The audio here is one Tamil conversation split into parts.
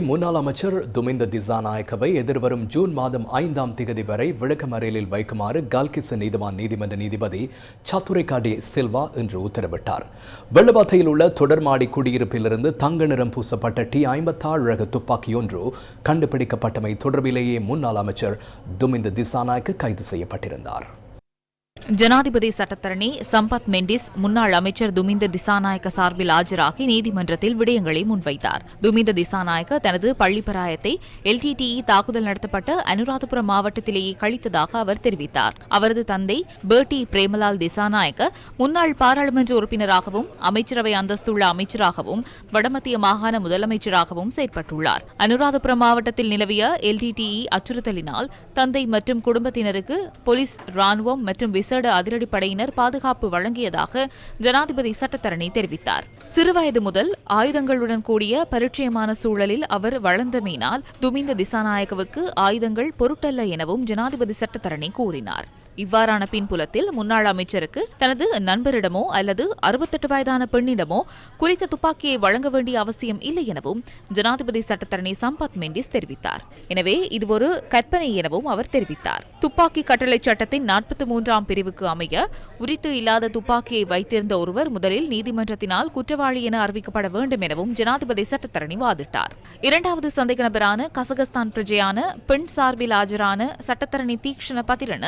முன்னாள் அமைச்சர் துமிந்த திசாநாயக்கவை எதிர்வரும் ஜூன் மாதம் ஐந்தாம் திகதி வரை விளக்கமறியலில் வைக்குமாறு கால்கிச நீதிவான் நீதிமன்ற நீதிபதி சத்துரைகாடி சில்வா இன்று உத்தரவிட்டார். வெள்ளபாத்தையில் உள்ள தொடர்மாடி குடியிருப்பிலிருந்து தங்க நிறம் பூசப்பட்ட டி ஐம்பத்தாறு ரக துப்பாக்கி ஒன்று கண்டுபிடிக்கப்பட்டமை தொடர்பிலேயே முன்னாள் அமைச்சர் துமிந்த திசாநாயக்க கைது செய்யப்பட்டிருந்தார். ஜனாதிபதி சட்டத்தரணி சம்பத் மெண்டிஸ் முன்னாள் அமைச்சர் துமிந்த திசாநாயக்க சார்பில் ஆஜராகி நீதிமன்றத்தில் விடயங்களை முன்வைத்தார். துமிந்த திசாநாயக்க தனது பள்ளிப்பராயத்தை எல்டிடிஇ தாக்குதல் நடத்தப்பட்ட அனுராதபுரம் மாவட்டத்திலேயே கழித்ததாக அவர் தெரிவித்தார். அவரது தந்தை பேர்டி பிரேமலால் திசாநாயக்க முன்னாள் பாராளுமன்ற உறுப்பினராகவும் அமைச்சரவை அந்தஸ்துள்ள அமைச்சராகவும் வடமத்திய மாகாண முதலமைச்சராகவும் செயற்பட்டுள்ளார். அனுராதபுரம் மாவட்டத்தில் நிலவிய எல்டிடிஇ அச்சுறுத்தலினால் தந்தை மற்றும் குடும்பத்தினருக்கு போலீஸ் ராணுவம் மற்றும் விசேட அதிரடிப்படையினர் பாதுகாப்பு வழங்கியதாக ஜனாதிபதி சட்டத்தரணி தெரிவித்தார். சிறுவயது முதல் ஆயுதங்களுடன் கூடிய பரிச்சயமான சூழலில் அவர் வளர்ந்தமையினால் துமிந்த திசாநாயகவுக்கு ஆயுதங்கள் பொருட்டல்ல எனவும் ஜனாதிபதி சட்டத்தரணி கூறினார். இவ்வாறான பின்புலத்தில் முன்னாள் அமைச்சருக்கு தனது நண்பரிடமோ அல்லது அறுபத்தெட்டு வயதான பெண்ணிடமோ குறித்த துப்பாக்கியை வழங்க வேண்டிய அவசியம் இல்லை எனவும் ஜனாதிபதி சட்டத்தரணி சம்பத் மெண்டிஸ் தெரிவித்தார். எனவே இது ஒரு கற்பனை எனவும் அவர் தெரிவித்தார். துப்பாக்கி கட்டளை சட்டத்தின் நாற்பத்தி மூன்றாம் பிரிவுக்கு அமைய உரித்து இல்லாத துப்பாக்கியை வைத்திருந்த ஒருவர் முதலில் நீதிமன்றத்தினால் குற்றவாளி என அறிவிக்கப்பட வேண்டும் எனவும் ஜனாதிபதி சட்டத்தரணி வாதிட்டார். இரண்டாவது சந்தேக நபரான கசகஸ்தான் பிரஜையான பெண் சார்பில் ஆஜரான சட்டத்தரணி தீக்ஷண பதிரன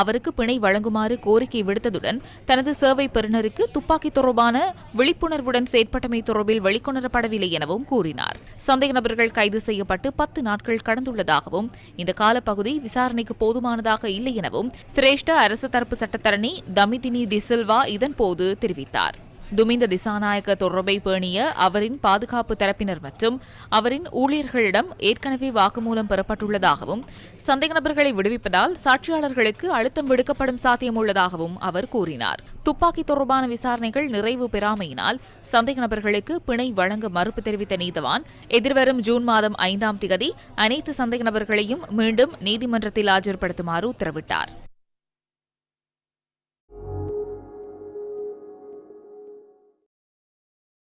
அவருக்கு பிணை வழங்குமாறு கோரிக்கை விடுத்ததுடன் தனது சேவை பெறுநருக்கு துப்பாக்கி தொடர்பான விழிப்புணர்வுடன் செயற்பட்டமை தொடர்பில் வெளிக்கொணரப்படவில்லை எனவும் கூறினார். சந்தேக நபர்கள் கைது செய்யப்பட்டு பத்து நாட்கள் கடந்துள்ளதாகவும் இந்த காலப்பகுதி விசாரணைக்கு போதுமானதாக இல்லை எனவும் சிரேஷ்ட அரசு தரப்பு சட்டத்தரணி தமிதினி திசில்வா இதன்போது தெரிவித்தார். துமிந்த திசாநாயக்க தொடர்பை பேணிய அவரின் பாதுகாப்பு தரப்பினர் மற்றும் அவரின் ஊழியர்களிடம் ஏற்கனவே வாக்குமூலம் பெறப்பட்டுள்ளதாகவும் சந்தேக நபர்களை விடுவிப்பதால் சாட்சியாளர்களுக்கு அழுத்தம் விடுக்கப்படும் சாத்தியம் உள்ளதாகவும் அவர் கூறினார். துப்பாக்கி தொடர்பான விசாரணைகள் நிறைவு பெறாமையினால் சந்தேக நபர்களுக்கு பிணை வழங்க மறுப்பு தெரிவித்த நீதவான் எதிர்வரும் ஜூன் மாதம் ஐந்தாம் திகதி அனைத்து சந்தேக நபர்களையும் மீண்டும் நீதிமன்றத்தில் ஆஜர்படுத்துமாறு உத்தரவிட்டார்.